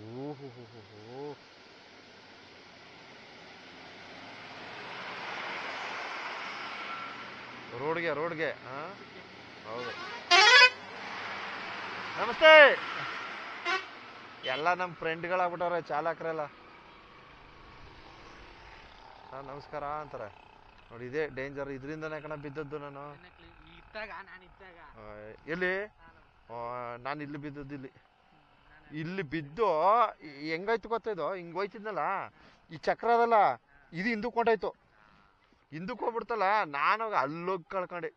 ಓಹೋ ಹೋ ಹೋ ಹೋ ರೋಡ್ಗೆ ರೋಡ್ಗೆ ಹಾಂ ಹೌದು. ನಮಸ್ತೆ. ಎಲ್ಲ ನಮ್ಮ ಫ್ರೆಂಡ್ಗಳಾಗ್ಬಿಟ್ಟವ್ರೆ ಚಾಲಕರೆಲ್ಲ. ಹಾಂ ನಮಸ್ಕಾರ ಅಂತಾರೆ. ನೋಡಿ ಇದೇ ಡೇಂಜರ್ ಇದರಿಂದನೇ ಕಣ ಬಿದ್ದದ್ದು ನಾನು. ಎಲ್ಲಿ? ನಾನು ಇಲ್ಲಿ ಬಿದ್ದದ್ದು ಇಲ್ಲಿ. ಇಲ್ಲಿ ಬಿದ್ದು ಹೆಂಗಾಯ್ತು ಗೊತ್ತಾಯ್ತು ಹಿಂಗೆ ಹೋಯ್ತಿದ್ನಲ್ಲ ಈ ಚಕ್ರ ಅದಲ್ಲ ಇದು ಹಿಂದಕ್ಕೆ ಹೊಂಟೋಯ್ತು ಹಿಂದಕ್ಕೆ ಹೋಗ್ಬಿಡ್ತಲ್ಲ ನಾನು ಅಲ್ಲೋಗಿ ಕಳ್ಕೊಂಡೆ.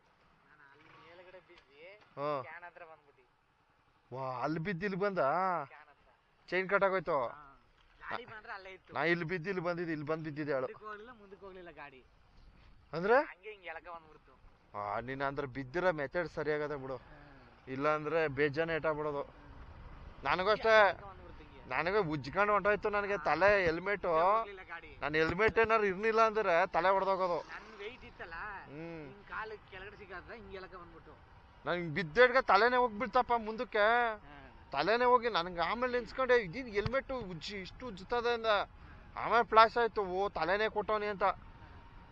ವಾ ಅಲ್ಲಿ ಬಿದ್ದು ಇಲ್ಲಿ ಬಂದ? ಚೈನ್ ಕಟ್ ಆಗೋಯ್ತು. ನಾ ಇಲ್ಲಿ ಬಿದ್ದು ಇಲ್ಲಿ ಬಂದಿದ್ದು ಇಲ್ಲಿ ಬಂದು ಬಿದ್ದಿದ್ದೆ ಹೇಳು ಅಂದ್ರೆ? ನೀನ್ ಅಂದ್ರೆ ಬಿದ್ದಿರೋ ಮೆಥಡ್ ಸರಿಯಾಗದ ಬಿಡು. ಇಲ್ಲ ಅಂದ್ರೆ ಬೇಜಾನ ಏಟಾಗ್ಬಿಡೋದು ನನಗೂ ಅಷ್ಟೇ ನನಗೆ ಉಜ್ಕೊಂಡು ಹೊಂಟೋಯ್ತು ನನಗೆ ತಲೆ ಹೆಲ್ಮೆಟು. ನಾನು ಹೆಲ್ಮೆಟ್ ಏನಾರು ಇರ್ಲಿಲ್ಲ ಅಂದ್ರೆ ತಲೆ ಹೊಡೆದೋಗೋದು ನನಗೆ ಬಿದ್ದೇಡ್ಗೆ ತಲೆನೇ ಹೋಗ್ಬಿಡ್ತಪ್ಪ ಮುಂದಕ್ಕೆ. ತಲೆನೇ ಹೋಗಿ ನನಗೆ ಆಮೇಲೆ ನಿನ್ಸ್ಕೊಂಡೆ ಇದು ಹೆಲ್ಮೆಟ್ ಉಜ್ಜಿ ಇಷ್ಟು ಉಜ್ಜುತ್ತದೆ ಅಂದ. ಆಮೇಲೆ ಫ್ಲಾಶ್ ಆಯ್ತು ಓ ತಲೆನೇ ಕೊಟ್ಟವನಿ ಅಂತ.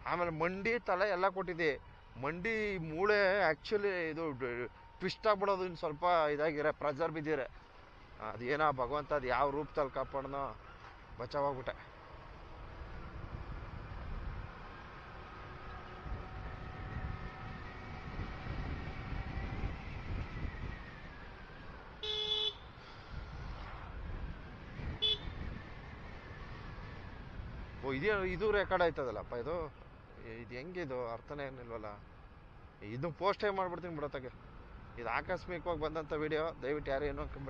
ಆಮೇಲೆ ಮಂಡಿ ತಲೆ ಎಲ್ಲ ಕೊಟ್ಟಿದ್ದೆ ಮಂಡಿ ಮೂಳೆ ಆ್ಯಕ್ಚುಲಿ ಇದು ಟ್ವಿಸ್ಟ್ ಆಗ್ಬಿಡೋದು ಇನ್ನು ಸ್ವಲ್ಪ ಇದಾಗಿರ ಪ್ರೆಜರ್ ಬಿದ್ದಿರೆ ಅದೇನೋ ಭಗವಂತ ಅದು ಯಾವ ರೂಪದಲ್ಲಿ ಕಾಪಾಡ್ನೋ ಬಚಾವಾಗ್ಬಿಟ್ಟೆ. ಓ, ಇದೇ ಇದು ರೆಕಾರ್ಡ್ ಆಯ್ತದಲ್ಲಪ್ಪ ಇದು? ಇದು ಹೆಂಗಿದು ಅರ್ಥನೇ ಏನಿಲ್ವಲ್ಲ ಇದು ಪೋಸ್ಟೇ ಮಾಡ್ಬಿಡ್ತೀನಿ ಬಿಡತ್ತಾಗೆ ಇದು ಆಕಸ್ಮಿಕವಾಗಿ ಬಂದಂಥ ವಿಡಿಯೋ ದಯವಿಟ್ಟು ಯಾರು ಏನೋ